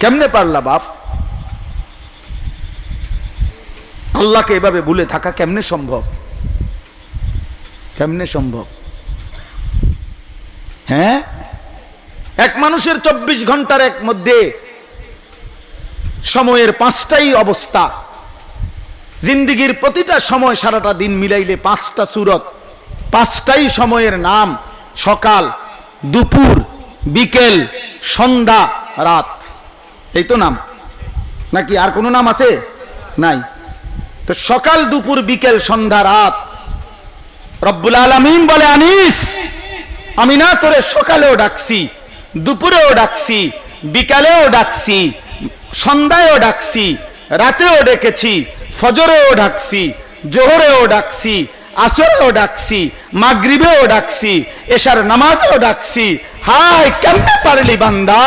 কেমনে পারলা বাপ? আল্লাহকে এভাবে ভুলে থাকা কেমনে সম্ভব? কেমনে সম্ভব? হ্যাঁ? এক মানুষের চব্বিশ ঘণ্টার এক মধ্যে সময়ের পাঁচটাই অবস্থা। জিন্দিগির প্রতিটা সময় সারাটা দিন মিলাইলে পাঁচটা সুরত, পাঁচটাই সময়ের নাম সকাল, দুপুর, বিকেল, সন্ধ্যা, রাত। এই তো নাম। নাকি আর কোনো নাম আছে? নাই। তো সকাল, দুপুর, বিকেল, সন্ধ্যা, রাত। রব্বুল আলমিন বলে, আনিস, আমি না তোরে সকালেও ডাকছি, দুপুরেও ডাকছি, বিকালেও ডাকছি, সন্ধ্যায়ও ডাকছি, রাতেও ডেকেছি, ফজরেও ডাকছি, জোহরেও ডাকছি আসরেও ডাকছি, মাগরিবেও ডাকছি, এশার নামাজেও ডাকছি। হায়, কেমনে পারলি বান্দা?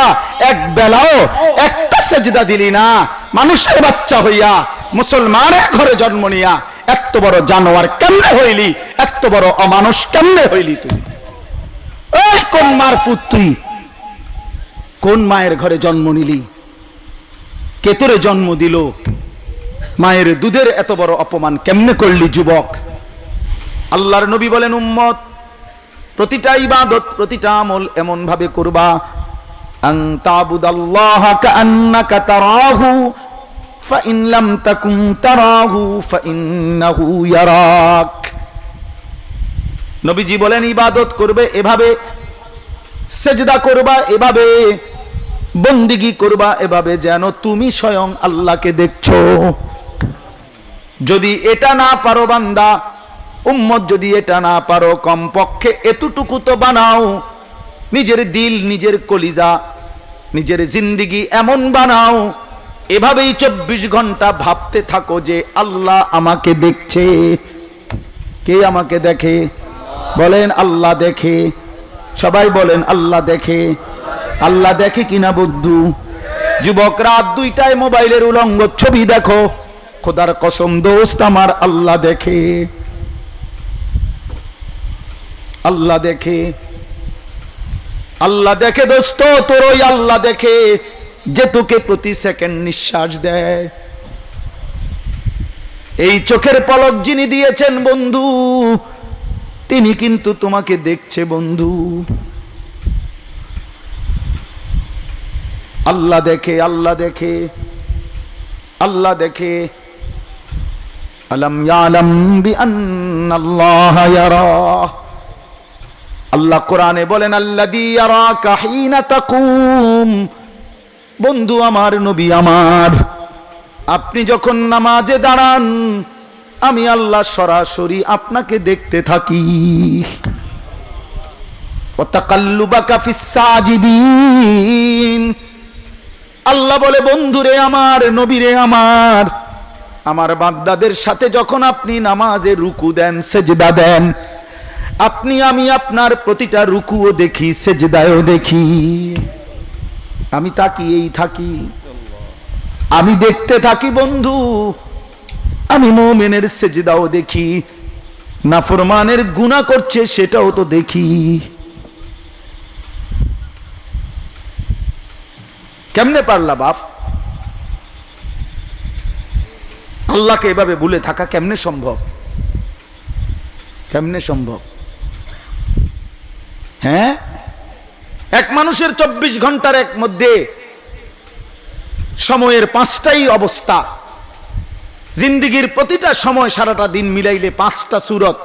এক বেলাও একটা সেজদা দিলি না। মানুষের বাচ্চা হইয়া, মুসলমানের ঘরে জন্ম নিয়া এত বড় জানোয়ার কেমনে হইলি? এত বড় অমানুষ কেমনে হইলি তুই? ওই কোন মার পুত্রী কোন মায়ের ঘরে জন্ম নিলি? কেতরে জন্ম দিল? মায়ের দুধের এত বড় অপমান কেমনে করলি, যুবক? আল্লাহর নবী বলেন, উম্মত, প্রতিটা ইবাদত, প্রতিটা আমল এমন ভাবে করবা নবীজি বলেন, ইবাদত করবে এভাবে, সেজদা করবা এভাবে, বন্দিগি করবা এভাবে, যেন তুমি স্বয়ং আল্লাহকে দেখছ। যদি এটা না পারো বান্দা উম্মত যদি এটা না পারো কমপক্ষে এতটুকু তো বানাও। নিজের দিল, নিজের কলিজা, নিজের জিন্দিগি এমন বানাও। এভাবেই চব্বিশ ঘণ্টা ভাবতে থাকো যে আল্লাহ আমাকে দেখছে। কে আমাকে দেখে? বলেন, আল্লাহ দেখে। সবাই বলেন, আল্লাহ দেখে। আল্লাহ দেখে কিনা বুদ্ধু? যুবক, রাত দুইটায় মোবাইলের উলঙ্গ ছবি দেখো। খোদার কসম, দোস্ত আমার, আল্লাহ দেখে। আল্লাহ দেখে। আল্লাহ দেখে দোস্ত, তোর ওই আল্লাহ দেখে যে তোকে প্রতি সেকেন্ড নিঃশ্বাস দেয়। এই চোখের পলক যিনি দিয়েছেন বন্ধু, তিনি কিন্তু তোমাকে দেখছে বন্ধু। আল্লাহ দেখে আল্লাহ দেখে আল্লাহ দেখে। আলম ইয়ালাম বিআন্নাল্লাহ ইয়ারা আল্লাহ কোরআনে বলেন বন্ধু আমার নবী আমার, আপনি যখন নামাজে দাঁড়ান, আমি আল্লাহ সরাসরি আপনাকে দেখতে থাকি। আল্লাহ বলে বন্ধুরে আমার নবীরে আমার আমার বান্দাদের সাথে যখন আপনি নামাজে রুকু দেন, সেজদা দেন আপনি, আমি আপনার প্রতিটা রুকুও দেখি, সেজদায়ও দেখি। আমি তাকিয়েই থাকি। আমি দেখতে থাকি, বন্ধু। আমি মোমেনের সেজদাও দেখি। নাফরমানের গুণা করছে, সেটাও তো দেখি। কেমনে পারলা বাপ? আল্লাহকে এভাবে ভুলে থাকা কেমনে সম্ভব? কেমনে সম্ভব? হ্যাঁ? এক মানুষের চব্বিশ ঘণ্টার এক মধ্যে সময়ের পাঁচটাই অবস্থা। জিন্দিগির প্রতিটা সময় সারাটা দিন মিলাইলে পাঁচটা সুরত,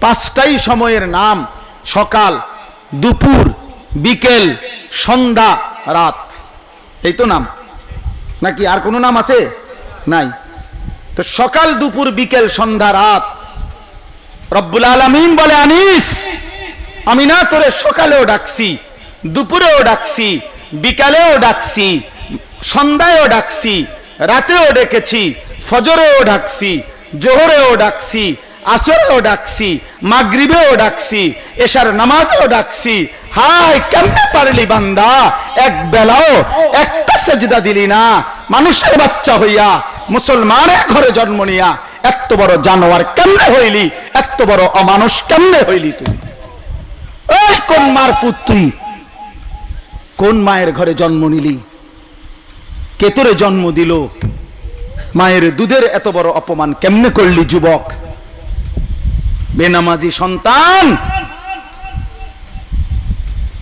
পাঁচটাই সময়ের নাম সকাল, দুপুর, বিকেল, সন্ধ্যা, রাত। এই তো নাম। নাকি আর কোনো নাম আছে? নাই। তো সকাল, দুপুর, বিকেল, সন্ধ্যা, রাত। রব্বুল আলমিন বলে আনিস। আমি না তোরে সকালেও ডাকছি, দুপুরেও ডাকছি, বিকালেও ডাকছি, সন্ধ্যায়ও ডাকছি, রাতেও ডেকেছি, ফজরেও ডাকছি, জোহরেও ডাকছি, আসরেও ডাকছি, মাগরিবেও ডাকছি, এশার নামাজেও ডাকছি। হাই কেমনে পারলি বান্দা? এক বেলাও একটা সেজদা দিলি না। মানুষের বাচ্চা হইয়া, মুসলমানের ঘরে জন্ম নিয়া, এত বড় জানোয়ার কেমনে হইলি? এত বড় অমানুষ কেমনে হইলি তুই? ওই কোন মার পুত্রী? কোন মায়ের ঘরে জন্ম নিলি? কে তোরে জন্ম দিল? মায়ের দুধের এত বড় অপমান কেমনে করলি, যুবক? বেনামাজি সন্তান!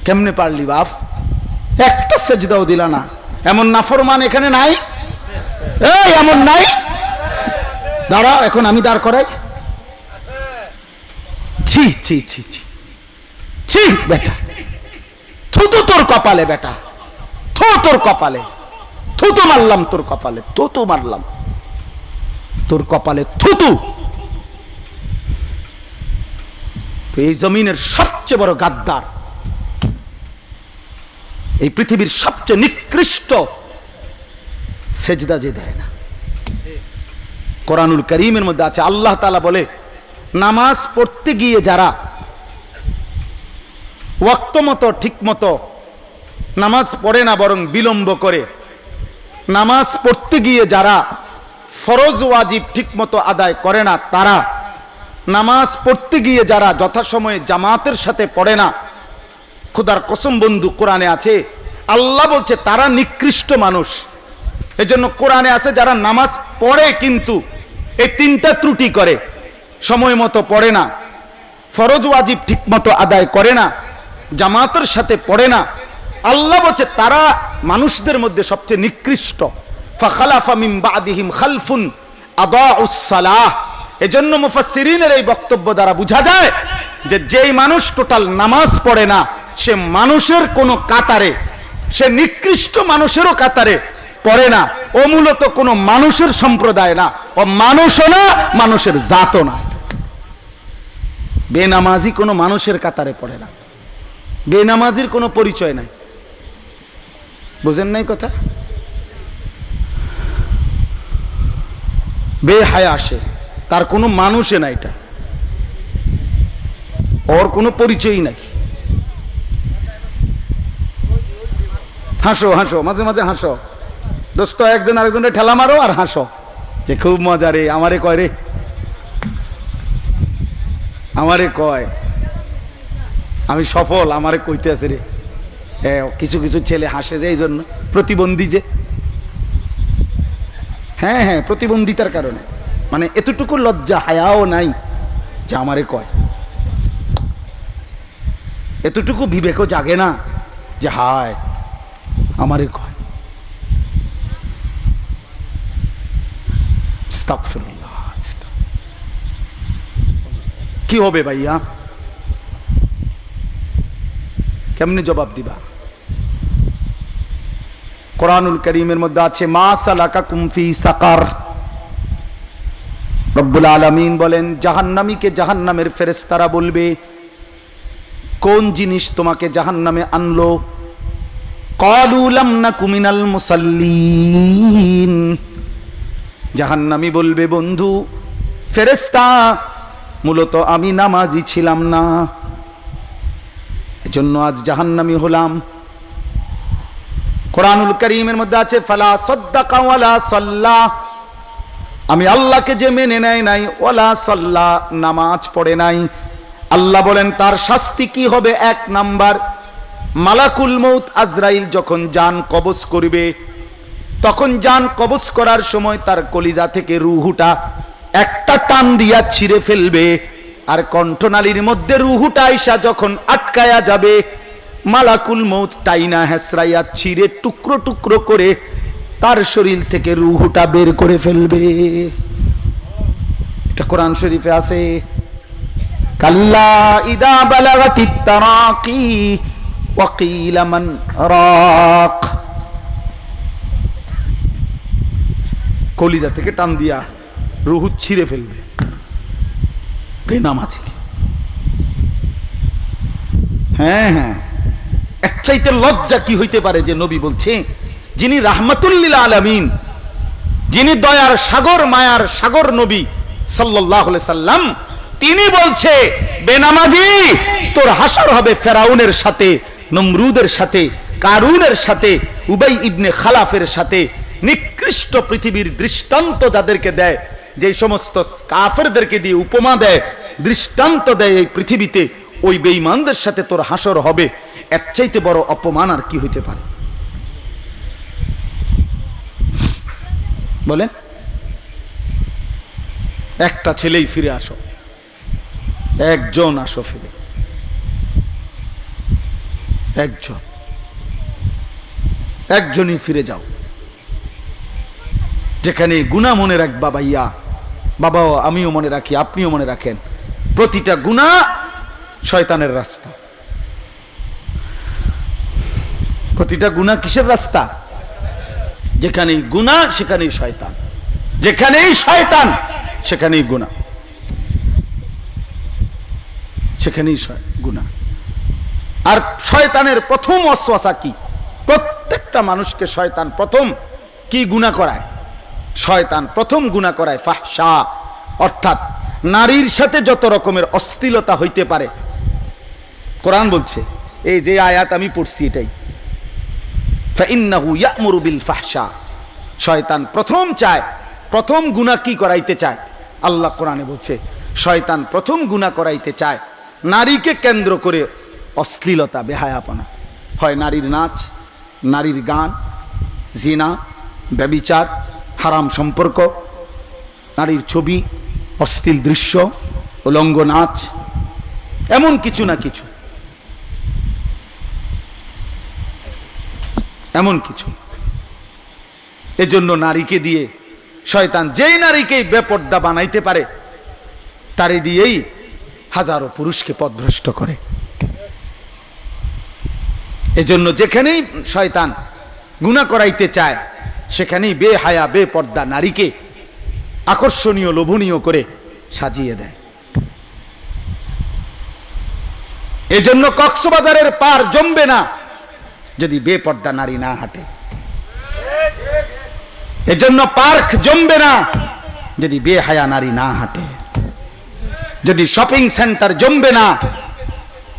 কেমনে পারলি, বাপ? একটা সেজদাও দিলা না। এমন নাফরমান এখানে নাই? এই, এমন নাই? দাঁড়াও, এখন আমি দাঁড় করাই। ছি ছি ছি ছি। ছি, বেটা। থুতু তোর কপালে, বেটা। থু তোর কপালে। থুতু মারলাম তোর কপালে, থুতু মারলাম। তোর কপালে থুতু। তো এই জমিনের সবচেয়ে বড় গাদ্দার, এই পৃথিবীর সবচেয়ে নিকৃষ্ট, সেজদা যে দেয় না। কোরআনুল করিমের মধ্যে আছে, আল্লাহ তালা বলে, নামাজ পড়তে গিয়ে যারা ওয়াক্ত মতো ঠিক মতো নামাজ পড়ে না, বরং বিলম্ব করে। নামাজ পড়তে গিয়ে যারা ফরজ ওয়াজিব ঠিক মতো আদায় করে না, তারা নামাজ পড়তে গিয়ে যারা যথাসময়ে জামাতের সাথে পড়ে না, খুদার কসম বন্ধু, কোরআনে আছে, আল্লাহ বলছে তারা নিকৃষ্ট মানুষ। এজন্য কোরআনে আছে, যারা নামাজ পড়ে কিন্তু এই তিনটা ত্রুটি করে, সময় মতো পড়ে না, ফরজ ওয়াজিব ঠিক মতো আদায় করে না জামাতের সাথে পড়ে না। আল্লাহ বলছে, তারা মানুষদের মধ্যে সবচেয়ে নিকৃষ্ট। খালফুন এই বক্তব্য দ্বারা বোঝা যায় যে, যেই মানুষ টোটাল নামাজ পড়ে না, সে মানুষের কোনো কাতারে, সে নিকৃষ্ট মানুষেরও কাতারে পড়ে না। ও মূলত কোনো মানুষের সম্প্রদায় না, ও মানুষও না, মানুষের জাতও না। বেনামাজি কোনো মানুষের কাতারে পড়ে না। বেনামাজির কোনো পরিচয় নাই। বুঝেন নাই কথা? বেহায়া আসে, তার কোনো মানুষে নাই এটা। ওর কোনো পরিচয়ই নাই। হাসো হাসো, মাঝে মাঝে হাসো। দোস্ত, একজন আরেকজনের ঠেলা মারো আর হাসো। যে খুব মজা রে, আমারে কয় রে। আমারে কয় আমি সফল, আমারে কইতে আছে রে। হ্যাঁ কিছু কিছু ছেলে হাসে যে এই জন্য প্রতিবন্ধী যে। হ্যাঁ হ্যাঁ প্রতিবন্ধিতার কারণে। মানে এতটুকু লজ্জা, হায়াও নাই যে আমারে কয়। এতটুকু বিবেকও জাগে না যে, হায়, আমারে কয়। কি হবে ভাইয়া? কেমনে জবাব দিবা? কোরআনুল করিমের মধ্যে আছে, মা সালাকা কুমফি সাকার। রব্বুল আলামিন বলেন, জাহান্নামীকে জাহান্নামের ফেরেশতারা বলবে, কোন জিনিস তোমাকে জাহান্নামে আনলো? ক্বালু লাম নাকু মিনাল মুসাল্লিন। জাহান্নামী বলবে, বন্ধু, ফেরেশতা, মূলত আমি নামাজি ছিলাম না। এজন্য আজ জাহান্নামী হলাম। কোরআনুল করিমের মধ্যে আছে, ফালা সদ্দাকা ওয়ালা সাল্লা। আমি আল্লাহকে যে মেনে নেয় নাই, ওয়ালা সাল্লা, নামাজ পড়ে নাই। আল্লাহ বলেন, তার শাস্তি কি হবে? এক নাম্বার, মালাকুল মৌত আজরাইল যখন জান কবজ করবে, তখন জান কবজ করার সময় তার কলিজা থেকে রুহুটা একটা টান দিয়া ছিঁড়ে ফেলবে। আর কণ্ঠনালীর মধ্যে রুহুটা আইসা যখন আটকায়া যাবে, মালাকুল মৌত টাইনা হেসরাইয়া ছিঁড়ে টুকরো টুকরো করে তার শরীর থেকে রুহুটা বের করে ফেলবে। এটা কোরআন শরীফে আছে। কাল্লা ইদা বালাগাতিত তারাকি মান রাক। কলিজা থেকে টান দিয়া রুহু ছিঁড়ে ফেলবে। বেনামাজিকে হ্যাঁ হ্যাঁ। এক চাইতে লজ্জা কি হইতে পারে যে নবী বলছে, যিনি রাহমাতুল্লিল আলামিন, যিনি দয়ার সাগর, মায়ার সাগর নবী সাল্লাহ সাল্লাম, তিনি বলছে, বেনামাজি, তোর হাসর হবে ফেরাউনের সাথে, নমরুদের সাথে, কারুনের সাথে, উবাই ইবনে খালাফের সাথে। নিকৃষ্ট পৃথিবীর দৃষ্টান্ত যাদেরকে দেয় যে সমস্ত কাফেরদেরকে দিয়ে উপমা দেয়, দৃষ্টান্ত দেয় এই পৃথিবীতে, ওই বেঈমানদের সাথে তোর হাসর হবে। এর চাইতে বড় অপমান আর কি হইতে পারে? বলেন। একটা ছেলেই ফিরে আসো। একজন আসো ফিরে। একজন। একজনই ফিরে যাও। যেখানে গুণা মনে রাখবা ভাইয়া। বাবাও আমিও মনে রাখি, আপনিও মনে রাখেন, প্রতিটা গুণা শয়তানের রাস্তা। প্রতিটা গুণা কিসের রাস্তা? যেখানেই গুণা সেখানেই শয়তান। যেখানেই শয়তান, সেখানেই গুণা সেখানেই গুণা আর শয়তানের প্রথম অশ্বাসা কি? প্রত্যেকটা মানুষকে শয়তান প্রথম কি গুণা করায়? শয়তান প্রথম গুণা করায় ফাহসা অর্থাৎ নারীর সাথে যত রকমের অস্থিলতা হইতে পারে। কোরআন বলছে, এই যে আয়াত আমি পড়ছি এটাই। ফাইন্নাহু ইয়ামুরু বিল ফাহশা। শয়তান প্রথম চায়, প্রথম গুনাহ কি করাইতে চায়? আল্লাহ কোরআনে বলছে, শয়তান প্রথম গুনাহ করাইতে চায় নারীকে কেন্দ্র করে অশ্লীলতা, বেহায়াপনা। হয় নারীর নাচ, নারীর গান, জিনা, ব্যবিচার হারাম সম্পর্ক, নারীর ছবি, অশ্লীল দৃশ্য, উলঙ্গ নাচ, এমন কিছু না কিছু। এমন কিছু। এজন্য নারীকে দিয়ে শয়তান যেই নারীকে বেপর্দা বানাইতে পারে, তারে দিয়েই হাজারো পুরুষকে পথভ্রষ্ট করে। এজন্য যেখানেই শয়তান গুণা করাইতে চায় সেখানেই বেহায়া, বেপর্দা নারীকে আকর্ষণীয়, লোভনীয় করে সাজিয়ে দেয়। এজন্য কক্সবাজারের পার জমবে না যদি বেপর্দা নারী না হাঁটে। এজন্য পার্ক জমবে না যদি বেহায়া নারী না হাঁটে। যদি শপিং সেন্টার জমবে না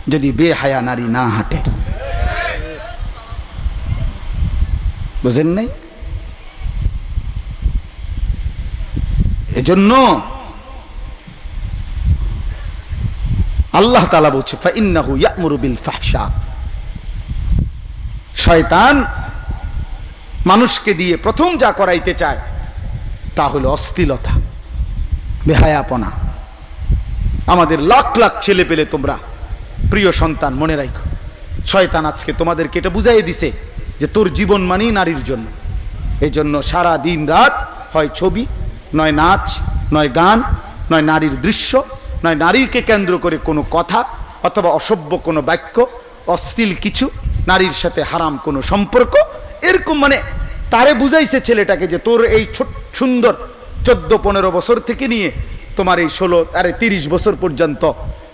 যদি বেহায়া নারী না হাঁটে। বুঝেন নাই? এজন্য আল্লাহ তালা বলছে, ফাইন্নাহু ইয়ামুরু বিল ফাহশা। শয়তান মানুষকে দিয়ে প্রথম যা করাইতে চায়, তা হলো অস্থিলতা বেহায়াপনা। আমাদের লাখ লাখ ছেলে পেলে তোমরা, প্রিয় সন্তান, মনে রাখো শয়তান আজকে তোমাদেরকে এটা বুঝাই দিছে যে তোর জীবন মানেই নারীর জন্য। এই জন্য সারা দিন রাত হয় ছবি নয় নাচ, নয় গান, নয় নারীর দৃশ্য, নয় নারীকে কেন্দ্র করে কোনো কথা অথবা অসভ্য কোনো বাক্য, অশ্লীল কিছু, নারীর সাথে হারাম কোনো সম্পর্ক। এরকম মানে তারে বুঝাইছে ছেলেটাকে যে তোর এই ছোট, সুন্দর চোদ্দ, পনেরো বছর থেকে নিয়ে তোমার এই ষোলো, আরে তিরিশ বছর পর্যন্ত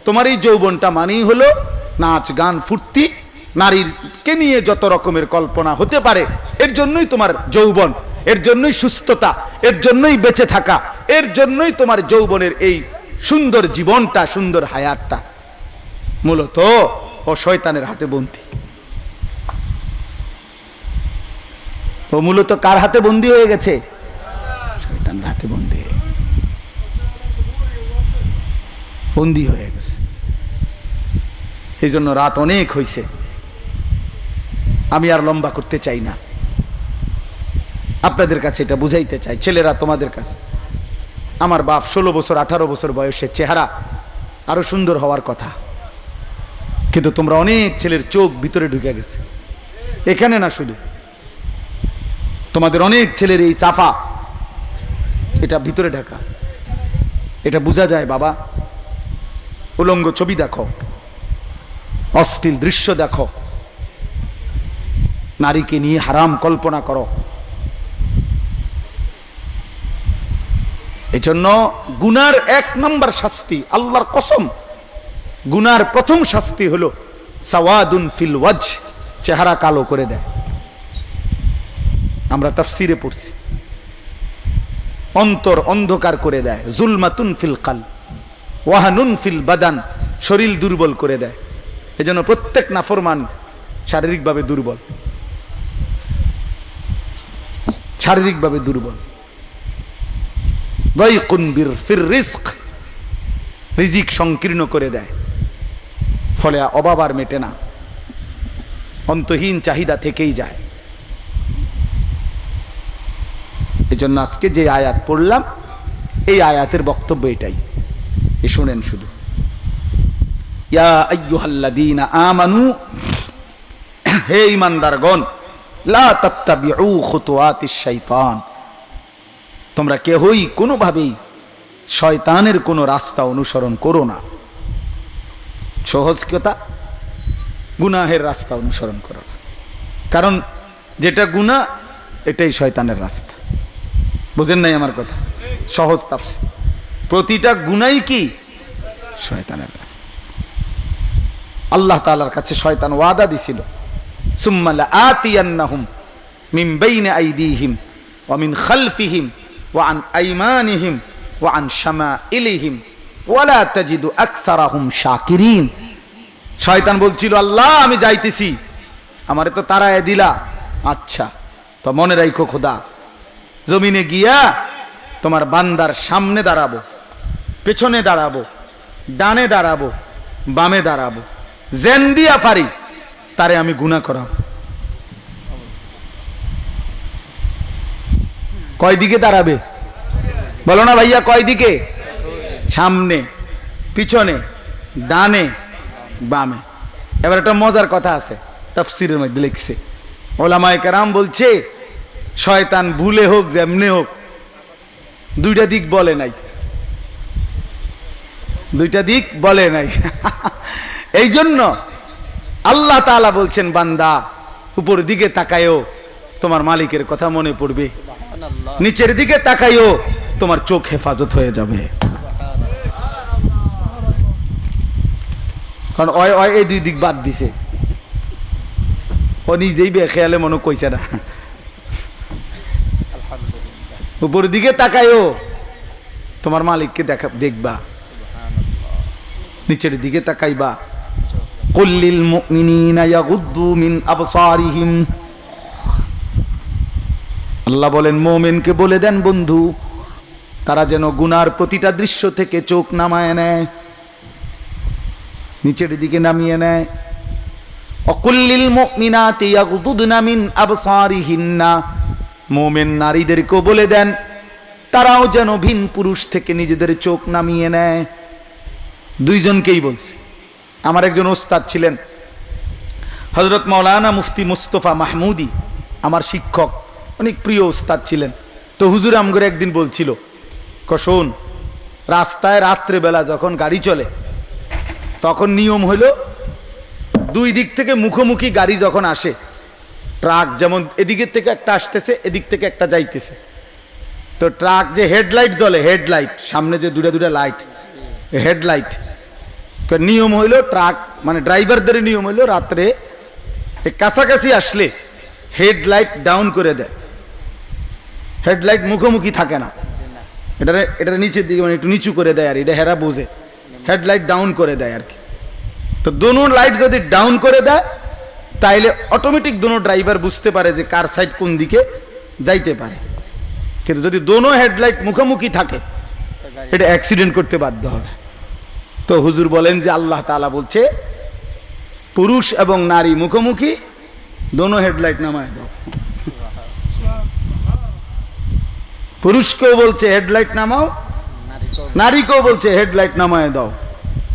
তোমার এই যৌবনটা মানেই হলো নাচ, গান, ফুর্তি, নারীরকে নিয়ে যত রকমের কল্পনা হতে পারে, এর জন্যই তোমার যৌবন। এর জন্যই সুস্থতা, এর জন্যই বেঁচে থাকা, এর জন্যই তোমার যৌবনের এই সুন্দর জীবনটা, সুন্দর হায়াতটা। মূলত ও শয়তানের হাতে বন্দি। ও মূলত কার হাতে বন্দি হয়ে গেছে? শয়তানের হাতে বন্দি। বন্দি হয়ে গেছে। এই জন্য রাত অনেক হয়েছে আমি আর লম্বা করতে চাই না। আপনাদের কাছে এটা বুঝাইতে চাই, ছেলেরা তোমাদের কাছে। আমার বাপ ষোলো বছর, আঠারো বছর বয়সের চেহারা, আরও সুন্দর হওয়ার কথা। কিন্তু তোমরা অনেক ছেলের চোখ ভিতরে ঢুকে গেছে। এখানে না শুধু। তোমাদের অনেক ছেলের এই চাফা, এটা ভিতরে ঢাকা। এটা বোঝা যায়, বাবা। উলঙ্গ ছবি দেখো। অশ্লীল দৃশ্য দেখো। নারীকে নিয়ে হারাম কল্পনা করো। এজন্য গুনার এক নম্বর শাস্তি, আল্লাহর কসম। গুনার প্রথম শাস্তি হলো সাওয়াদুন ফিল ওয়াজ চেহারা কালো করে দেয়। আমরা তাফসিরে পড়ছি। অন্তর অন্ধকার করে দেয়। জুলমাতুন ফিল কাল ওয়াহানুন ফিল বাদান, শরীর দুর্বল করে দেয়। এজন্য প্রত্যেক নাফরমান শারীরিকভাবে দুর্বল। শারীরিকভাবে দুর্বল। দয়কুন বির ফির রিস্ক। রিজিক সংকীর্ণ করে দেয়। ফলে অভাব আর মেটে না। অন্তহীন চাহিদা থেকেই যায়। এই জন্য আজকে যে আয়াত পড়লাম, এই আয়াতের বক্তব্য এটাই। এ শোনেন শুধু। ইয়া আমানু, হে ইমানদারগণ লা তাত্তাবিউ খুতুওয়াতিশ শাইতান। তোমরা কেহই কোনোভাবেই শয়তানের কোনো রাস্তা অনুসরণ করো না। সহজ কথা, গুনাহের রাস্তা অনুসরণ করো না। কারণ যেটা গুনাহ, এটাই শয়তানের রাস্তা। বুঝেন নাই আমার কথা? সহজ তাপসি প্রতিটা গুনাই কি? শয়তানের রাস্তা। আল্লাহ তাআলার কাছে শয়তান ওয়াদা দিছিল, সুম্মা লাআতিয়ান্নাহুম মিন বাইনি আইদিহিম ওয়া মিন খালফিহিম ওয়া আন আইমানিহিম, ওয়া আন শামাইলিহিম ওয়া লা তাজিদু আকসারাহুম শয়তান বলছিল, আল্লাহ, আমি যাইতেছি। আমারে তো তারায় দিলা। আচ্ছা তো মনে রাখো খোদা, জমিনে গিয়া তোমার বান্দার সামনে দাঁড়াবো, পেছনে দাঁড়াবো, ডানে দাঁড়াবো, বামে দাঁড়াবো জেন দিয়া পারি, তারে আমি গুণা করাবো। কয় দিকে দাঁড়াবে? বলো না ভাইয়া, কয় দিকে? সামনে, পিছনে, ডানে, বামে। এবার একটা মজার কথা আছে, তফসিরের মধ্যে লিখছে। ওলামায় কারাম বলছে, শয়তান ভুলে হোক, যেমনে হোক, দুইটা দিক বলে নাই। দুইটা দিক বলে নাই। এই জন্য আল্লাহ তাআলা বলছেন, বান্দা, উপর দিকে তাকায়ও, তোমার মালিকের কথা মনে পড়বে। নিচের দিকে তাকাইও তোমার চোখ হেফাজত হয়ে যাবে। কারণ অয় অয় এই দুই দিক বাদ দিছে। ও নিজেই বেখেয়ালে মনে কইছে না। উপর দিকে তাকাইও তোমার মালিককে দেখা দেখবা। নিচের দিকে তাকাইবা। কুল্লিল মুমিনিনা ইয়াগুদ্দু মিন আবসারিহিম। আল্লাহ বলেন, মোমেনকে বলে দেন, বন্ধু, তারা যেন গুনার প্রতিটা দৃশ্য থেকে চোখ নামায় নেয়, নিচের দিকে নামিয়ে নেয়। অকুল্লিল মুমিনাতি ইয়াগুদুদনা নারীদেরকেও বলে দেন, তারাও যেন ভিন পুরুষ থেকে নিজেদের চোখ নামিয়ে নেয়। দুইজনকেই বলছে। আমার একজন ওস্তাদ ছিলেন হজরত মৌলানা মুফতি মুস্তফা মাহমুদি, আমার শিক্ষক। অনেক প্রিয় ওস্তাদ ছিলেন। তো হুজুর আমগরে একদিন বলছিল কশোন রাস্তায় রাত্রেবেলা যখন গাড়ি চলে, তখন নিয়ম হইল দুই দিক থেকে মুখোমুখি গাড়ি যখন আসে, ট্রাক যেমন এদিকের থেকে একটা আসতেছে, এদিক থেকে একটা যাইতেছে। তো ট্রাক যে হেডলাইট জ্বলে, হেডলাইট, সামনে যে দুটা দুটা লাইট, হেডলাইট নিয়ম হইল ট্রাক মানে ড্রাইভারদের নিয়ম হইল রাত্রে কাছাকাছি আসলে হেডলাইট ডাউন করে দেয়। হেডলাইট মুখোমুখি থাকে না। এটা এটা নিচের দিকে মানে একটু নিচু করে দেয় আর এটা হেরা বোঝে। হেডলাইট ডাউন করে দেয় আর কি। তো দোনো লাইট যদি ডাউন করে দেয়, তাইলে অটোমেটিক দোনো ড্রাইভার বুঝতে পারে যে কার সাইড কোন দিকে যাইতে পারে। কিন্তু যদি দোনো হেডলাইট মুখোমুখি থাকে, এটা অ্যাক্সিডেন্ট করতে বাধ্য হবে। তো হুজুর বলেন যে আল্লাহ তাআলা বলছে, পুরুষ এবং নারী মুখোমুখি, দোনো হেডলাইট নামায় দাও। পুরুষকেও বলছে, হেডলাইট নামাও। নারীকেও বলছে, হেডলাইট নামায় দাও।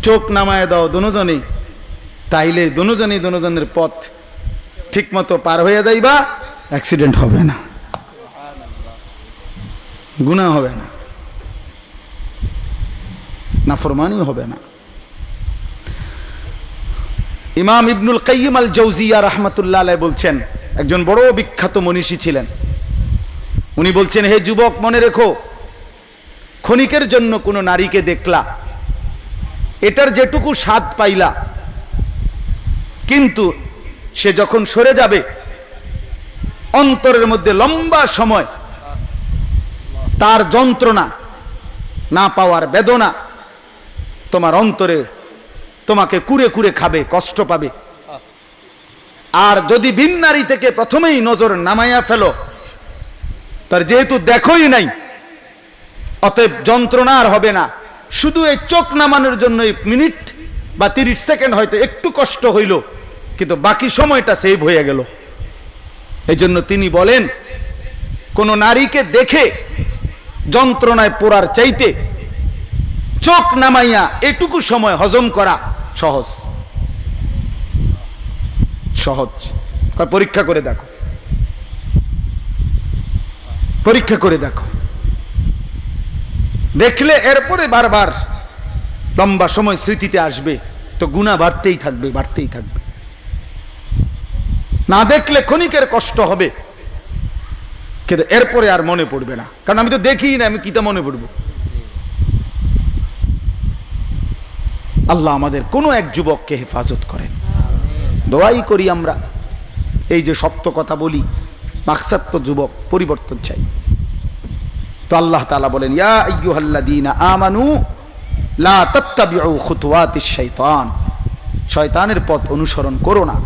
চোখ নামায় দাও দুজনেই। তাইলে দুজনেই দুজনের পথ ঠিক মতো পার হয়ে যাইবা, অ্যাক্সিডেন্ট হবে না। গুণা হবে না। নাফরমানিও হবে না। ইমাম ইবনুল কাইম আল জৌজিয়া রহমতুল্লাহ বলছেন, একজন বড় বিখ্যাত মনীষী ছিলেন। উনি বলছেন, হে যুবক, মনে রেখো, ক্ষণিকের জন্য কোনো নারীকে দেখলা। এটার যেটুকু স্বাদ পাইলা। কিন্তু সে যখন সরে যাবে, অন্তরের মধ্যে লম্বা সময়, তার যন্ত্রণা না পাওয়ার বেদনা তোমার অন্তরে তোমাকে কুড়ে কুড়ে খাবে, কষ্ট পাবে। আর যদি ভিন নারী থেকে প্রথমেই নজর নামাইয়া ফেলো তার যেহেতু দেখোই নাই, অতএব যন্ত্রণা আর হবে না। শুধু এই চোখ নামানোর জন্য মিনিট বা তিরিশ সেকেন্ড হয়তো একটু কষ্ট হইল, কিন্তু বাকি সময়টা সেভ হয়ে গেল। এই জন্য তিনি বলেন, কোনো নারীকে দেখে যন্ত্রণায় পোড়ার চাইতে চোখ নামাইয়া এটুকু সময় হজম করা সহজ। সহজ। পরীক্ষা করে দেখো। পরীক্ষা করে দেখো। দেখলে এরপরে বারবার লম্বা সময় স্মৃতিতে আসবে, তো গুণা বাড়তেই থাকবে বাড়তেই থাকবে। না দেখলে ক্ষণিকের কষ্ট হবে, কিন্তু এরপরে আর মনে পড়বে না। কারণ আমি তো দেখি না, আমি কিতা মনে পড়ব? আল্লাহ আমাদের কোনো এক যুবককে হেফাজত করেন। দোয়াই করি আমরা। এই যে সত্য কথা বলি মাকসাদ তো যুবক, পরিবর্তন চাই। তো আল্লাহ তালা বলেন, ইয়া আমানু, লা শয়তান শয়তানের পথ অনুসরণ করো না।